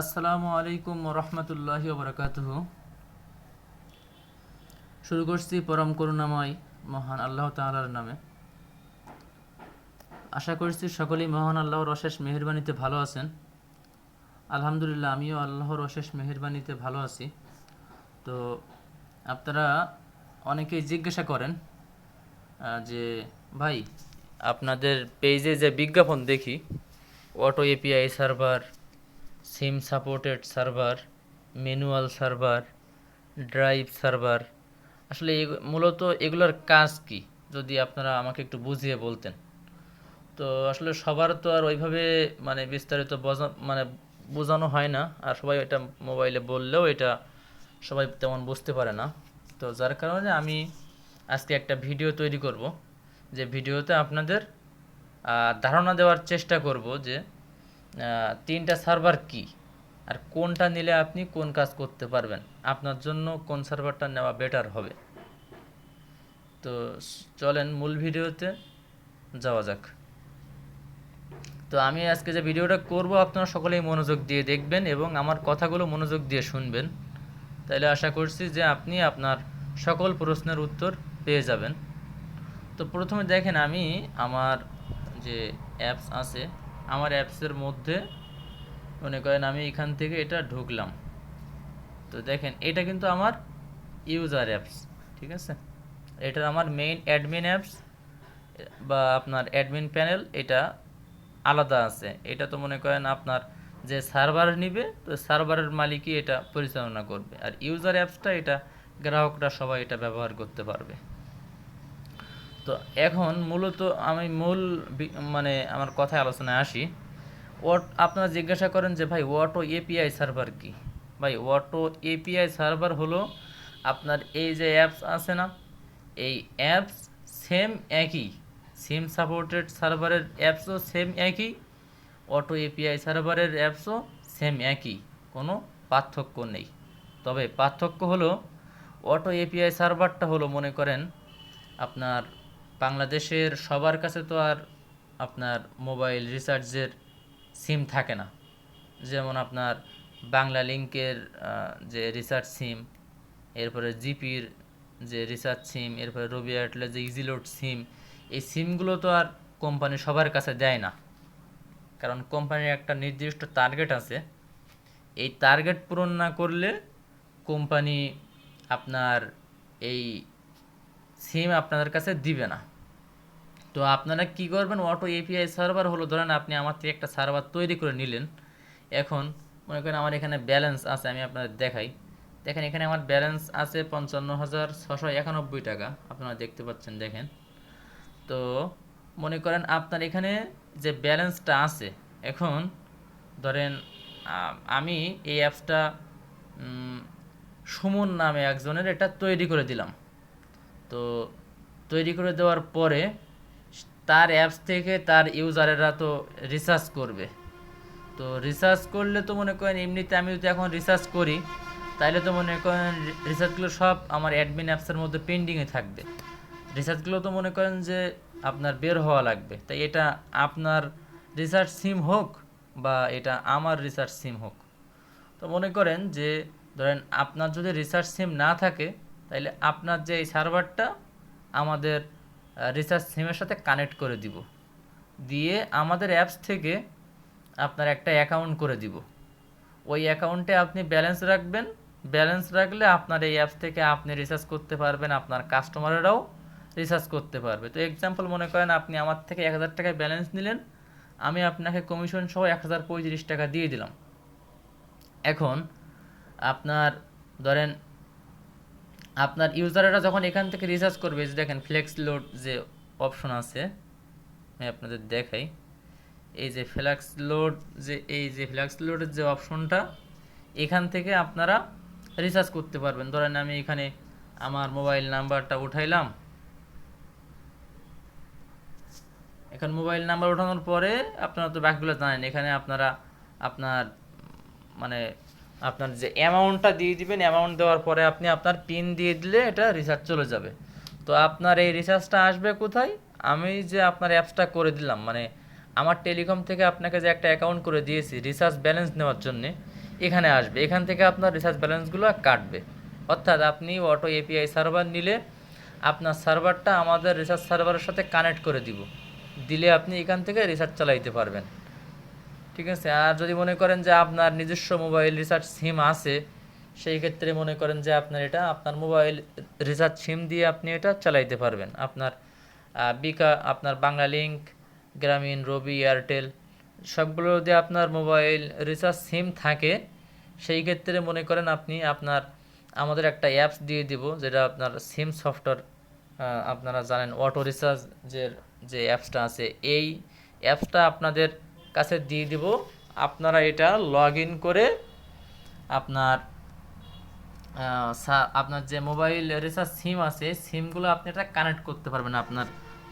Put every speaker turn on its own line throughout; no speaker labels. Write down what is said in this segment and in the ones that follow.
আসসালামু আলাইকুম রহমতুল্লাহি ওবরাকাতুহ। শুরু করছি পরম করুণাময় মহান আল্লাহ তাআলার নামে। আশা করছি সকলেই মহান আল্লাহর অশেষ মেহেরবানিতে ভালো আছেন। আলহামদুলিল্লাহ, আমিও আল্লাহর অশেষ মেহেরবানিতে ভালো আছি। তো আপনারা অনেকেই জিজ্ঞাসা করেন যে ভাই, আপনাদের পেজে যে বিজ্ঞাপন দেখি auto API server SIM supported server, manual server, drive server. আসলে মূলত এগুলোর কাজ কি? যদি আপনারা আমাকে একটু বুঝিয়ে বলতেন। তো আসলে সবার তো আর ওইভাবে মানে বিস্তারিত মানে বোঝানো হয় না। আর সবাই এটা মোবাইলে বললেও এটা সবাই তেমন বুঝতে পারে না। তো যার কারণে আমি আজকে একটা ভিডিও তৈরি করব। যে ভিডিওতে আপনাদের ধারণা দেওয়ার চেষ্টা করব যে তিনটা সার্ভার কি? আর কোনটা নিলে আপনি কোন কাজ করতে পারবেন? আপনার জন্য কোন সার্ভারটা নেওয়া বেটার হবে? তো চলেন মূল ভিডিওতে যাওয়া যাক। তো আমি আজকে যে ভিডিওটা করব, আপনারা সকলেই মনোযোগ দিয়ে দেখবেন এবং আমার কথাগুলো মনোযোগ দিয়ে শুনবেন। তাহলে আশা করছি যে আপনি আপনার সকল প্রশ্নের উত্তর পেয়ে যাবেন। তো প্রথমে দেখেন আমি আমার যে অ্যাপস আছে আমার অ্যাপসের মধ্যে, মনে করেন আমি এখান থেকে এটা ঢুকলাম। তো দেখেন, এটা কিন্তু আমার ইউজার অ্যাপস ঠিক আছে? এটা আমার মেইন অ্যাডমিন অ্যাপস বা আপনার অ্যাডমিন প্যানেল এটা আলাদা আছে। এটা তো মনে করেন আপনার যে সার্ভার নিবে, তো সার্ভারের মালিকই এটা পরিচালনা করবে। আর ইউজার অ্যাপসটা এটা, গ্রাহকরা সবাই এটা ব্যবহার করতে পারবে। তো এখন মূলত আমি মূল মানে আমার কথায় আলোচনায় আসি। ওয়াট আপনারা জিজ্ঞাসা করেন যে ভাই ওয়াটো এপিআই সার্ভার কি? ভাই ওয়াটো এপিআই সার্ভার হলো আপনার এই যে অ্যাপস আছে না, এই অ্যাপস সেম একই। সিম সাপোর্টেড সার্ভারের অ্যাপসও সেম একই অটো এপিআই সার্ভারের অ্যাপসও সেম একই। কোনো পার্থক্য নেই। তবে পার্থক্য হলো অটো এপিআই সার্ভারটা হলো, মনে করেন আপনার বাংলাদেশের সবার কাছে তো আর আপনার মোবাইল রিচার্জের সিম থাকে না। যেমন আপনার বাংলা আহ, যে রিচার্জ সিম এরপরে জিপির যে রিচার্জ সিম এরপরে রবি এয়ারটেলের যে ইজিলোড সিম এই সিমগুলো তো আর কোম্পানি সবার কাছে দেয় না। কারণ কোম্পানির একটা নির্দিষ্ট টার্গেট আছে। এই টার্গেট পূরণ না করলে কোম্পানি আপনার এই সিম আপনাদের কাছে দিবে না। তো আপনারা কি করবেন? অটো এপিআই সার্ভার হলো, ধরেন আপনি আমার থেকে একটা সার্ভার তৈরি করে নিলেন। এখন মনে করেন আমার এখানে ব্যালেন্স আছে, আমি আপনাদের দেখাই। দেখেন এখানে আমার ব্যালেন্স আছে পঞ্চান্ন হাজার ছশো একানব্বই টাকা। আপনারা দেখতে পাচ্ছেন, দেখেন। তো মনে করেন আপনার এখানে যে ব্যালেন্সটা আছে, এখন ধরেন আমি এই অ্যাপসটা সুমন নামে একজনের এটা তৈরি করে দিলাম। তো তৈরি করে দেওয়ার পরে তার অ্যাপস থেকে তার ইউজারেরা তো রিসার্চ করবে। তো রিসার্চ করলে তো মনে করেন এমনিতে আমি যদি এখন রিসার্চ করি তাহলে তো মনে করেন রিসার্চগুলো সব আমার অ্যাডমিন অ্যাপসের মধ্যে পেন্ডিংয়ে থাকবে। রিসার্চগুলো তো মনে করেন যে আপনার বের হওয়া লাগবে। তাই এটা আপনার রিসার্চ সিম হোক বা এটা আমার রিসার্চ সিম হোক। তো মনে করেন যে ধরেন আপনার যদি রিসার্চ সিম না থাকে তাহলে আপনার যে এই সার্ভারটা আমাদের রিসার্চ সিমের সাথে কানেক্ট করে দিব। দিয়ে আমাদের অ্যাপস থেকে আপনার একটা অ্যাকাউন্ট করে দিব। ওই অ্যাকাউন্টে আপনি ব্যালেন্স রাখবেন। ব্যালেন্স রাখলে আপনার এই অ্যাপস থেকে আপনি রিসার্চ করতে পারবেন, আপনার কাস্টমারেরাও রিসার্চ করতে পারবে। তো এক্সাম্পল মনে করেন আপনি আমার থেকে এক হাজার টাকায় ব্যালেন্স নিলেন, আমি আপনাকে কমিশন সহ এক হাজার পঁয়ত্রিশ টাকা দিয়ে দিলাম। এখন আপনার ধরেন আপনার ইউজাররা যখন এখান থেকে রিচার্জ করবে যে দেখেন ফ্লেক্স লোড যে অপশন আছে, আমি আপনাদের দেখাই। এই যে ফ্ল্যাক্স লোড যে, এই যে ফ্ল্যাক্স লোডের যে অপশনটা এখান থেকে আপনারা রিচার্জ করতে পারবেন। ধরেন আমি এখানে আমার মোবাইল নাম্বারটা উঠাইলাম। এখন মোবাইল নাম্বার ওঠানোর পরে আপনারা তো বাকিগুলো জানেন, এখানে আপনারা আপনার মানে আপনার যে অ্যামাউন্টটা দিয়ে দিবেন অ্যামাউন্ট দেওয়ার পরে আপনি আপনার পিন দিয়ে দিলে এটা রিচার্জ চলে যাবে। তো আপনার এই রিচার্জটা আসবে কোথায়? আমি যে আপনার অ্যাপসটা করে দিলাম মানে আমার টেলিকম থেকে আপনাকে যে একটা অ্যাকাউন্ট করে দিয়েছি রিচার্জ ব্যালেন্স নেওয়ার জন্যে, এখানে আসবে। এখান থেকে আপনার রিচার্জ ব্যালেন্সগুলো কাটবে। অর্থাৎ আপনি অটো এপিআই সার্ভার নিলে আপনার সার্ভারটা আমাদের রিচার্জ সার্ভারের সাথে কানেক্ট করে দিব। দিলে আপনি এখান থেকে রিচার্জ চালাইতে পারবেন। ঠিক আছে? আর যদি মনে করেন যে আপনার নিজস্ব মোবাইল রিচার্জ সিম আছে, সেই ক্ষেত্রে মনে করেন যে আপনার এটা, আপনার মোবাইল রিচার্জ সিম দিয়ে আপনি এটা চালাইতে পারবেন। আপনার বিকা, আপনার বাংলা লিঙ্ক গ্রামীণ, রবি, এয়ারটেল, সবগুলো যদি আপনার মোবাইল রিচার্জ সিম থাকে, সেই ক্ষেত্রে মনে করেন আপনি আপনার, আমাদের একটা অ্যাপস দিয়ে দিব, যেটা আপনার সিম সফটওয়্যার আপনারা জানেন অটো রিচার্জ যে যে অ্যাপসটা আছে, এই অ্যাপসটা আপনাদের কাছে দিয়ে দিব। আপনারা এটা লগ ইন করে আপনার আপনার যে মোবাইল রিচার্জ সিম আছে সিমগুলো আপনি এটা কানেক্ট করতে পারবেন আপনার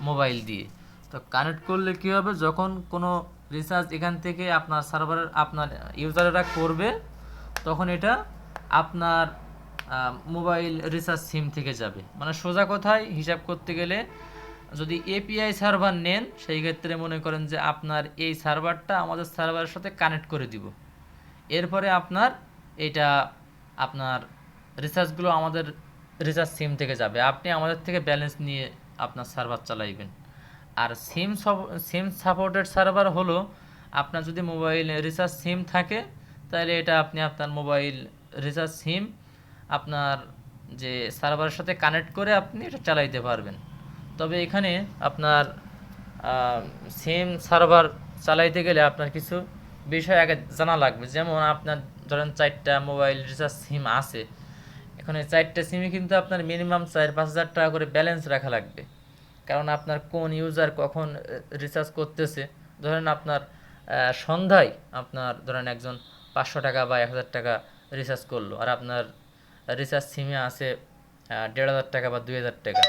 মোবাইল দিয়ে। তো কানেক্ট করলে কী হবে? যখন কোনো রিচার্জ এখান থেকে আপনার সার্ভারের আপনার ইউজারেরা করবে, তখন এটা আপনার মোবাইল রিচার্জ সিম থেকে যাবে। মানে সোজা কথায় হিসাব করতে গেলে যদি এপিআই সার্ভার নেন, সেই ক্ষেত্রে মনে করেন যে আপনার এই সার্ভারটা আমাদের সার্ভারের সাথে কানেক্ট করে দিব। এরপরে আপনার এটা আপনার রিচার্জগুলো আমাদের রিচার্জ সিম থেকে যাবে। আপনি আমাদের থেকে ব্যালেন্স নিয়ে আপনার সার্ভার চালাইবেন। আর সিম সিম সাপোর্টেড সার্ভার হলো আপনার যদি মোবাইল রিচার্জ সিম থাকে, তাহলে এটা আপনি আপনার মোবাইল রিচার্জ সিম আপনার যে সার্ভারের সাথে কানেক্ট করে আপনি এটা চালাইতে পারবেন। তবে এখানে আপনার সেম সার্ভার চালাইতে গেলে আপনার কিছু বিষয় আগে জানা লাগবে। যেমন আপনার ধরেন চারটা মোবাইল রিচার্জ সিম আছে। এখানে চারটা সিমে কিন্তু আপনার মিনিমাম চার পাঁচ হাজার টাকা করে ব্যালেন্স রাখা লাগবে। কারণ আপনার কোন ইউজার কখন রিচার্জ করতেছে। ধরেন আপনার সন্ধ্যায় আপনার ধরেন একজন পাঁচশো টাকা বা এক হাজার টাকা রিচার্জ করল। আর আপনার রিচার্জ সিমে আছে দেড় হাজার টাকা বা দুই হাজার টাকা।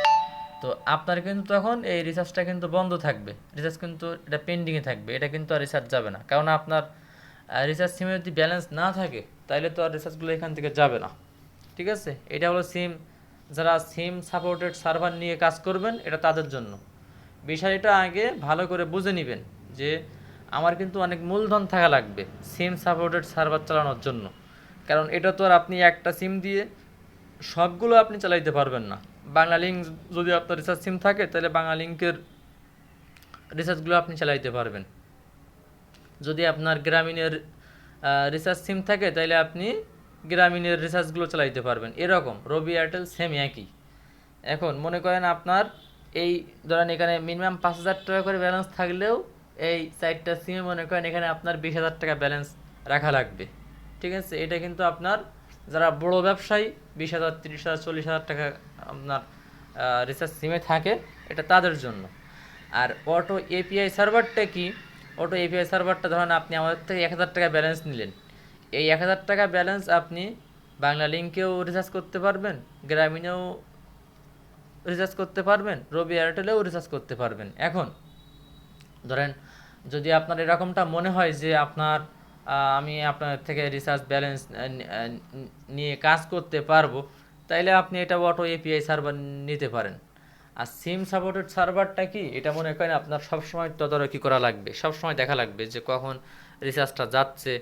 তো আপনার কিন্তু তখন এই রিচার্জটা কিন্তু বন্ধ থাকবে। রিচার্জ কিন্তু এটা পেন্ডিংয়ে থাকবে। এটা কিন্তু আর রিচার্জ যাবে না। কারণ আপনার রিচার্জ সিমে যদি ব্যালেন্স না থাকে তাহলে তো আর রিচার্জগুলো এখান থেকে যাবে না। ঠিক আছে? এটা হলো সিম যারা সিম সাপোর্টেড সার্ভার নিয়ে কাজ করবেন, এটা তাদের জন্য। বিষয়টা আগে ভালো করে বুঝে নেবেন যে আমার কিন্তু অনেক মূলধন থাকা লাগবে সিম সাপোর্টেড সার্ভার চালানোর জন্য। কারণ এটা তো আর আপনি একটা সিম দিয়ে সবগুলো আপনি চালাইতে পারবেন না। বাংলা লিঙ্ক যদি আপনার রিচার্জ সিম থাকে, তাহলে বাংলা লিঙ্কের রিচার্জগুলো আপনি চালাইতে পারবেন। যদি আপনার গ্রামীণের রিচার্জ সিম থাকে, তাহলে আপনি গ্রামীণের রিচার্জগুলো চালাইতে পারবেন। এরকম, রবি, এয়ারটেল সেম একই। এখন মনে করেন আপনার এই, ধরেন এখানে মিনিমাম পাঁচ হাজার টাকা করে ব্যালেন্স থাকলেও এই চারটা সিমে মনে করেন এখানে আপনার বিশ হাজার টাকা ব্যালেন্স রাখা লাগবে। ঠিক আছে? এটা কিন্তু আপনার যারা বড় ব্যবসায়ী, বিশ হাজার, তিরিশ হাজার, চল্লিশ হাজার টাকা আপনার রিচার্জ সিমে থাকে, এটা তাদের জন্য। আর অটো এপিআই সার্ভারটা কি? অটো এপিআই সার্ভারটা ধরেন আপনি আমাদের থেকে এক হাজার টাকা ব্যালেন্স নিলেন। এই এক হাজার টাকা ব্যালেন্স আপনি বাংলা লিঙ্কেও রিচার্জ করতে পারবেন, গ্রামীণেও রিচার্জ করতে পারবেন, রবি এয়ারটেলেও রিচার্জ করতে পারবেন। এখন, ধরেন যদি আপনার এরকমটা মনে হয় যে আপনার আমি আপনার থেকে রিচার্জ ব্যালেন্স নিয়ে কাজ করতে পারব। তাইলে আপনি এটা অটো এপিআই সার্ভার নিতে পারেন। আর সিম সাপোর্টেড সার্ভারটা কি? এটা মনে করেন আপনার সবসময় তদারকি করা লাগবে। সবসময় দেখা লাগবে যে কখন রিচার্জটা যাচ্ছে,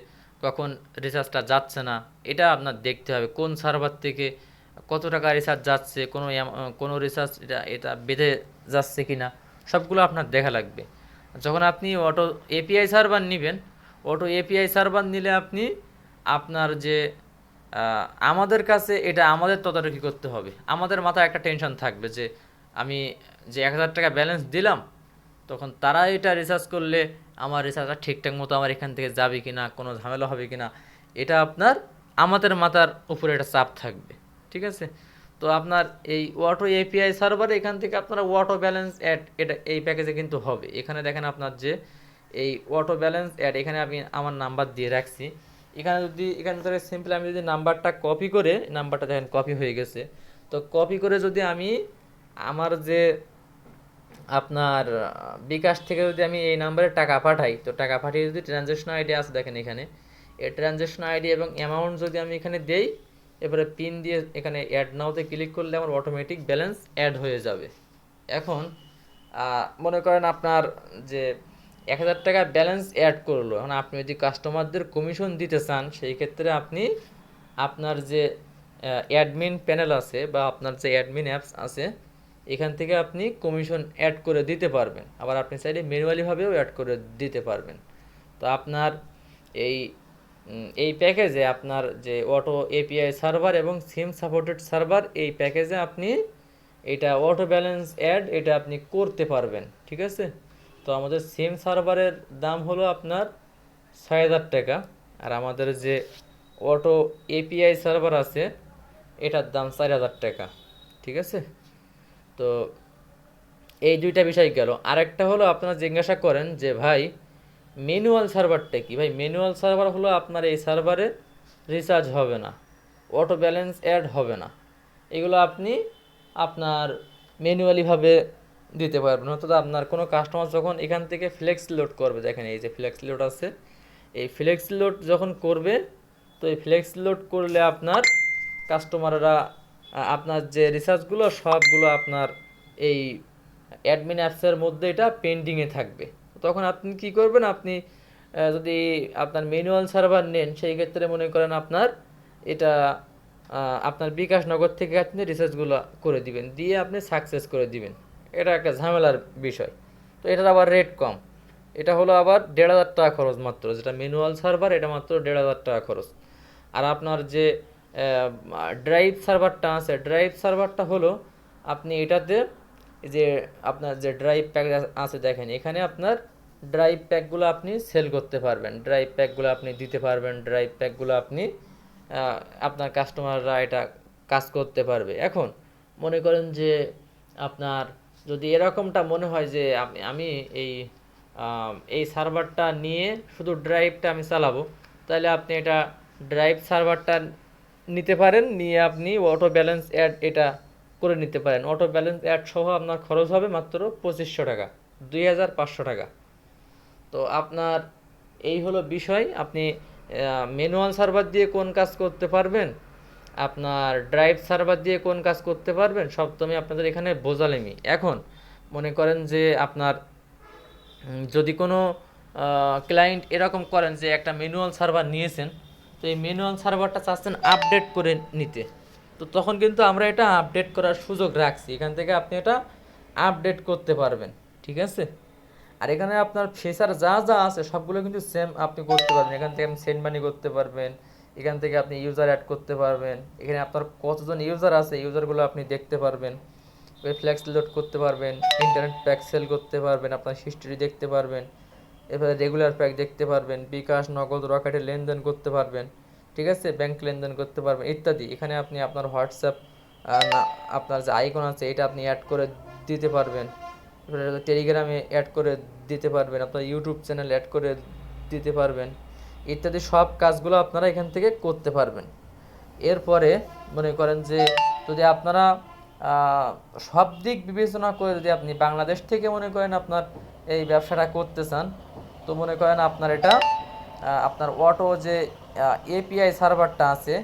কখন রিচার্জটা যাচ্ছে না। এটা আপনার দেখতে হবে, কোন সার্ভার থেকে কত টাকা রিচার্জ যাচ্ছে, কোনো কোনো রিচার্জ এটা এটা বেঁধে যাচ্ছে কি না সবগুলো আপনার দেখা লাগবে। যখন আপনি অটো এপিআই সার্ভার নেবেন অটো এপিআই সার্ভার নিলে আপনি আপনার যে আমাদের কাছে এটা আমাদের তদারকি করতে হবে। আমাদের মাথায় একটা টেনশন থাকবে যে, আমি যে এক হাজার টাকা ব্যালেন্স দিলাম, তখন তারা এটা রিচার্জ করলে আমার রিচার্জটা ঠিকঠাক মতো আমার এখান থেকে যাবে কি না কোনো ঝামেলা হবে কি না এটা আপনার আমাদের মাথার উপরে একটা চাপ থাকবে। ঠিক আছে? তো আপনার এই অটো এপিআই সার্ভারে এখান থেকে আপনারা অটো ব্যালেন্স অ্যাড এটা এই প্যাকেজে কিন্তু হবে। এখানে দেখেন আপনার যে এই অটো ব্যালেন্স অ্যাড এখানে আমি আমার নাম্বার দিয়ে রাখছি। এখানে যদি, এখান থেকে সিম্পল আমি যদি নাম্বারটা কপি করে নাম্বারটা দেখেন কপি হয়ে গেছে। তো কপি করে যদি আমি আমার যে আপনার, বিকাশ থেকে যদি আমি এই নাম্বারে টাকা পাঠাই, তো টাকা পাঠিয়ে যদি ট্রানজ্যাকশন আইডি আছে দেখেন এখানে। এই ট্রানজ্যাকশন আইডি এবং অ্যামাউন্ট যদি আমি এখানে দেই, এবারে পিন দিয়ে এখানে অ্যাড নাওতে ক্লিক করলে আমার অটোমেটিক ব্যালেন্স অ্যাড হয়ে যাবে। এখন মনে করেন আপনার যে এক হাজার টাকা ব্যালেন্স অ্যাড করল। এখন আপনি যদি কাস্টমারদের কমিশন দিতে চান, সেই ক্ষেত্রে আপনি আপনার যে অ্যাডমিন প্যানেল আছে বা আপনার যে অ্যাডমিন অ্যাপস আছে, এখান থেকে আপনি কমিশন অ্যাড করে দিতে পারবেন। আবার আপনি চাইলে ম্যানুয়ালিভাবেও অ্যাড করে দিতে পারবেন। তো আপনার এই এই প্যাকেজে আপনার যে অটো এপিআই সার্ভার এবং সিম সাপোর্টেড সার্ভার এই প্যাকেজে আপনি এটা অটো ব্যালেন্স অ্যাড এটা আপনি করতে পারবেন। ঠিক আছে? তো আমাদের সিম সার্ভারের দাম হলো আপনার ছয় হাজার টাকা। আর আমাদের যে অটো এপিআই সার্ভার আছে, এটার দাম চার হাজার টাকা, ঠিক আছে? তো এই দুইটা বিষয় গেল। আরেকটা হলো আপনারা জিজ্ঞাসা করেন যে, ভাই ম্যানুয়াল সার্ভারটা কি? ভাই ম্যানুয়াল সার্ভার হলো আপনার এই সার্ভারে রিচার্জ হবে না অটো ব্যালেন্স অ্যাড হবে না। এগুলো আপনি আপনার ম্যানুয়ালিভাবে দিতে পারবেন। অর্থাৎ আপনার কোনো কাস্টমার যখন এখান থেকে ফ্লেক্স লোড করবে, দেখেন এই যে ফ্লেক্স লোড আছে, এই ফ্লেক্স লোড যখন করবে, তো এই ফ্লেক্স লোড করলে আপনার কাস্টমাররা আপনার যে রিসার্চগুলো সবগুলো আপনার এই অ্যাডমিন অ্যাপসের মধ্যে এটা পেন্ডিংয়ে থাকবে। তখন আপনি কি করবেন, আপনি যদি আপনার ম্যানুয়াল সার্ভার নেন, সেই ক্ষেত্রে মনে করেন আপনার এটা আপনার বিকাশ নগর থেকে আপনি রিসার্চগুলো করে দিবেন, দিয়ে আপনি সাকসেস করে দিবেন। এটা একটা ঝামেলার বিষয়। তো এটার আবার রেট কম। এটা হলো আবার দেড় হাজার টাকা খরচ মাত্র, যেটা ম্যানুয়াল সার্ভার এটা মাত্র দেড় হাজার টাকা খরচ। আর আপনার যে ড্রাইভ সার্ভারটা আছে ড্রাইভ সার্ভারটা হলো আপনি এটাতে যে, আপনার যে ড্রাইভ প্যাক আছে দেখেন, এখানে আপনার ড্রাইভ প্যাকগুলো আপনি সেল করতে পারবেন। ড্রাইভ প্যাকগুলো আপনি দিতে পারবেন ড্রাইভ প্যাকগুলো আপনি আপনার কাস্টমাররা এটা কাজ করতে পারবে। এখন মনে করেন যে আপনার যদি এরকমটা মনে হয় যে আমি এই এই সার্ভারটা নিয়ে শুধু ড্রাইভটা আমি চালাবো, তাহলে আপনি এটা ড্রাইভ সার্ভারটা নিতে পারেন, নিয়ে আপনি অটো ব্যালেন্স অ্যাড এটা করে নিতে পারেন। অটো ব্যালেন্স অ্যাড সহ আপনার খরচ হবে মাত্র পঁচিশশো টাকা, দুই হাজার পাঁচশো টাকা। তো আপনার এই হলো বিষয়, আপনি ম্যানুয়াল সার্ভার দিয়ে কোন কাজ করতে পারবেন আপনার ড্রাইভ সার্ভার দিয়ে কোন কাজ করতে পারবেন, সব তো আমি আপনাদের এখানে বোঝালেমি এখন মনে করেন যে আপনার যদি কোনো ক্লায়েন্ট এরকম করেন যে একটা ম্যানুয়াল সার্ভার নিয়েছেন, তো এই ম্যানুয়াল সার্ভারটা চাচ্ছেন আপডেট করে নিতে। তো তখন কিন্তু আমরা এটা আপডেট করার সুযোগ রাখছি। এখান থেকে আপনি এটা আপডেট করতে পারবেন, ঠিক আছে? আর এখানে আপনার ফিচার যা যা আছে, সবগুলো কিন্তু সেম আপনি করতে পারবেন। এখান থেকে আপনি সেন্ড মানি করতে পারবেন। এখান থেকে আপনি ইউজার অ্যাড করতে পারবেন। এখানে আপনার কতজন ইউজার আছে ইউজারগুলো আপনি দেখতে পারবেন। ফ্লেক্স লোড করতে পারবেন ইন্টারনেট প্যাক সেল করতে পারবেন, আপনার হিস্ট্রি দেখতে পারবেন, এরপরে রেগুলার প্যাক দেখতে পারবেন, বিকাশ, নগদ, রকেটে লেনদেন করতে পারবেন, ঠিক আছে? ব্যাংক লেনদেন করতে পারবেন, ইত্যাদি। এখানে আপনি আপনার হোয়াটসঅ্যাপ আপনার যে আইকন আছে, এটা আপনি অ্যাড করে দিতে পারবেন। টেলিগ্রামে অ্যাড করে দিতে পারবেন, আপনার ইউটিউব চ্যানেল অ্যাড করে দিতে পারবেন। ইত্যাদি সব কাজগুলো আপনারা এখান থেকে করতে পারবেন। এরপরে মনে করেন যে যদি আপনারা সব দিক বিবেচনা করে যদি আপনি বাংলাদেশ থেকে মনে করেন আপনার এই ব্যবসাটা করতে চান, তো মনে করেন আপনার এটা আপনার অটো যে এপিআই সার্ভারটা আছে,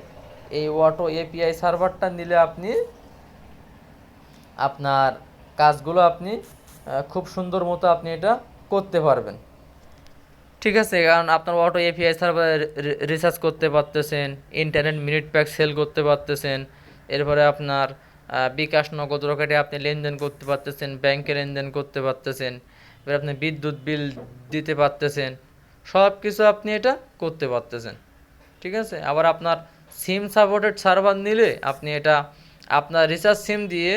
এই অটো এপিআই সার্ভারটা নিলে আপনি, আপনার কাজগুলো আপনি খুব সুন্দর মতো আপনি এটা করতে পারবেন। ঠিক আছে, কারণ আপনার অটো এপিআই সার্ভারে রিসার্চ করতে পারতেছেন ইন্টারনেট মিনিট প্যাক সেল করতে পারতেছেন, এরপরে আপনার বিকাশ নগদ রকেটে আপনি লেনদেন করতে পারতেছেন ব্যাংকে লেনদেন করতে পারতেছেন, এবার আপনি বিদ্যুৎ বিল দিতে পারতেছেন সব কিছু আপনি এটা করতে পারতেছেন, ঠিক আছে? আবার আপনার সিম সাপোর্টেড সার্ভার নিলে আপনি এটা, আপনার রিচার্জ সিম দিয়ে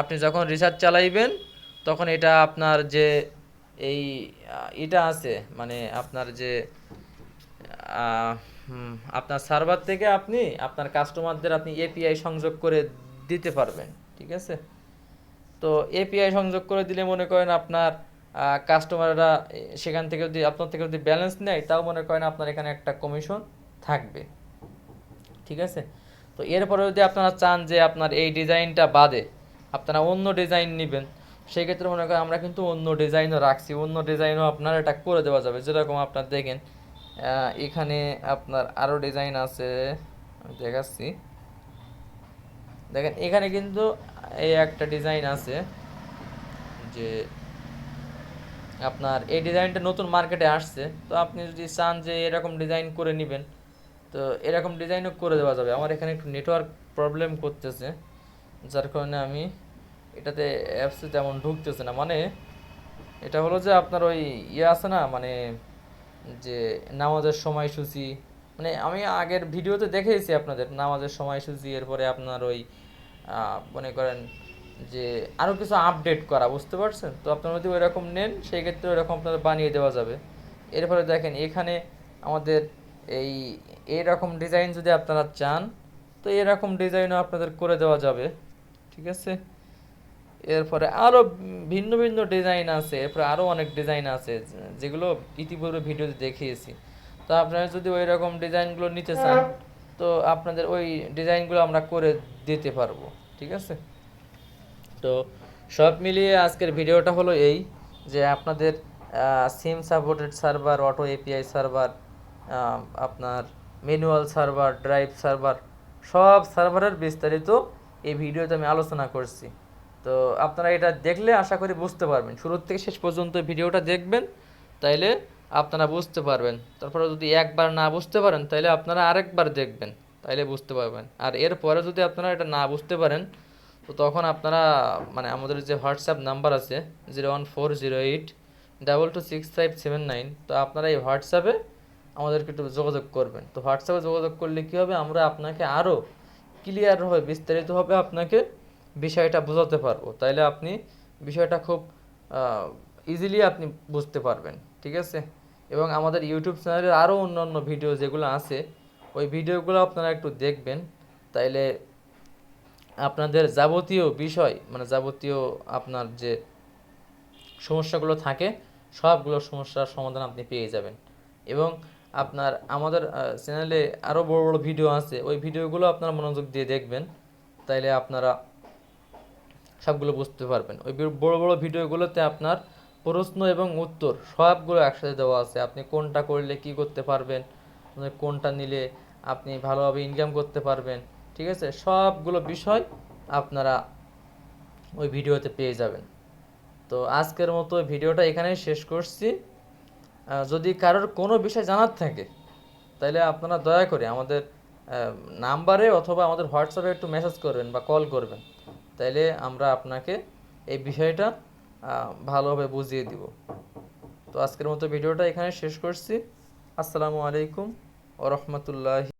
আপনি যখন রিচার্জ চালাইবেন, তখন এটা আপনার যে এই এটা আছে মানে আপনার যে আপনার সার্ভার থেকে আপনি, আপনার কাস্টমারদের আপনি এপিআই সংযোগ করে দিতে পারবেন, ঠিক আছে? তো এপিআই সংযোগ করে দিলে মনে করেন আপনার কাস্টমাররা সেখান থেকে যদি, আপনার থেকে যদি ব্যালেন্স নেয়, তাও মনে করেন আপনার এখানে একটা কমিশন থাকবে, ঠিক আছে? তো এরপরে যদি আপনারা চান যে আপনার এই ডিজাইনটা বাদে, আপনারা অন্য ডিজাইন নেবেন সেই ক্ষেত্রে মনে করেন আমরা কিন্তু অন্য ডিজাইনও রাখছি, অন্য ডিজাইনও আপনার এটা করে দেওয়া যাবে। যেরকম আপনার দেখেন এখানে আপনার আরও ডিজাইন আছে, আমি দেখাচ্ছি। দেখেন, এখানে কিন্তু এই একটা ডিজাইন আছে যে
আপনার এই ডিজাইনটা নতুন মার্কেটে আসছে। তো আপনি যদি চান যে এরকম ডিজাইন করে নেবেন, তো এরকম ডিজাইনও করে দেওয়া যাবে। আমার এখানে একটু নেটওয়ার্ক প্রবলেম করতেছে, যার কারণে আমি এটাতে অ্যাপসে তেমন ঢুকতেছে না। মানে এটা হলো যে আপনার ওই ইয়ে আছে না মানে যে নামাজের সময়সূচি। মানে আমি আগের ভিডিওতে দেখেছি আপনাদের, নামাজের সময়সূচি, এরপরে আপনার ওই মনে করেন যে আরও কিছু আপডেট করা, বুঝতে পারছেন? তো আপনারা যদি ওইরকম নেন সেই ক্ষেত্রে ওইরকম আপনাদের বানিয়ে দেওয়া যাবে। এরপরে দেখেন, এখানে আমাদের এই এরকম ডিজাইন যদি আপনারা চান, তো এরকম ডিজাইনও আপনাদের করে দেওয়া যাবে। ঠিক আছে? এরপরে আরও ভিন্ন ভিন্ন ডিজাইন আছে, এরপরে আরও অনেক ডিজাইন আছে, যেগুলো ইতিপূর্বে ভিডিওতে দেখিয়েছি। তো আপনারা যদি ওই রকম ডিজাইনগুলো নিতে চান, তো আপনাদের ওই ডিজাইনগুলো আমরা করে দিতে পারব, ঠিক আছে? তো সব মিলিয়ে আজকের ভিডিওটা হলো এই, যে আপনাদের SIM supported server auto API server আপনার ম্যানুয়াল সার্ভার ড্রাইভ সার্ভার সব সার্ভারের বিস্তারিত এই ভিডিওতে আমি আলোচনা করছি। তো আপনারা এটা দেখলে আশা করি বুঝতে পারবেন। শুরু থেকে শেষ পর্যন্ত ভিডিওটা দেখবেন, তাইলে আপনারা বুঝতে পারবেন। তারপরে যদি একবার না বুঝতে পারেন, তাইলে আপনারা আরেকবার দেখবেন, তাইলে বুঝতে পারবেন। আর এরপরে যদি আপনারা এটা না বুঝতে পারেন, তো তখন আপনারা মানে আমাদের যে হোয়াটসঅ্যাপ নাম্বার আছে, zero one four zero eight, double two six five seven nine, তো আপনারা এই হোয়াটসঅ্যাপে আমাদেরকে একটু যোগাযোগ করবেন। তো হোয়াটসঅ্যাপে যোগাযোগ করলে কী হবে? আমরা আপনাকে আরও ক্লিয়ারভাবে, বিস্তারিতভাবে আপনাকে বিষয়টা বোঝাতে পারব। তাইলে আপনি বিষয়টা খুব ইজিলি আপনি বুঝতে পারবেন, ঠিক আছে? এবং আমাদের ইউটিউব চ্যানেলের আরও অন্যান্য ভিডিও যেগুলো আছে, ওই ভিডিওগুলো আপনারা একটু দেখবেন। তাইলে আপনাদের যাবতীয় বিষয় মানে যাবতীয় আপনার যে সমস্যাগুলো থাকে, সবগুলো সমস্যার সমাধান আপনি পেয়ে যাবেন। এবং আপনার আমাদের চ্যানেলে আরও বড় বড় ভিডিও আছে, ওই ভিডিওগুলো আপনারা মনোযোগ দিয়ে দেখবেন। তাইলে আপনারা সবগুলো বুঝতে পারবেন। ওই বড় বড় ভিডিওগুলোতে আপনার প্রশ্ন এবং উত্তর সবগুলো একসাথে দেওয়া আছে। আপনি কোনটা করলে কি করতে পারবেন মানে কোনটা নিলে আপনি ভালোভাবে ইনকাম করতে পারবেন, ঠিক আছে? সবগুলো বিষয় আপনারা ওই ভিডিওতে পেয়ে যাবেন। তো আজকের মতো ভিডিওটা এখানেই শেষ করছি। যদি কারোর কোনো বিষয় জানার থাকে তাহলে আপনারা দয়া করে আমাদের নাম্বারে অথবা আমাদের হোয়াটসঅ্যাপে একটু মেসেজ করবেন বা কল করবেন। তাইলে আমরা আপনাকে এই বিষয়টা ভালোভাবে বুঝিয়ে দিব। তো আজকের মতো ভিডিওটা এখানে শেষ করছি। আসসালামু আলাইকুম ও রহমতুল্লাহি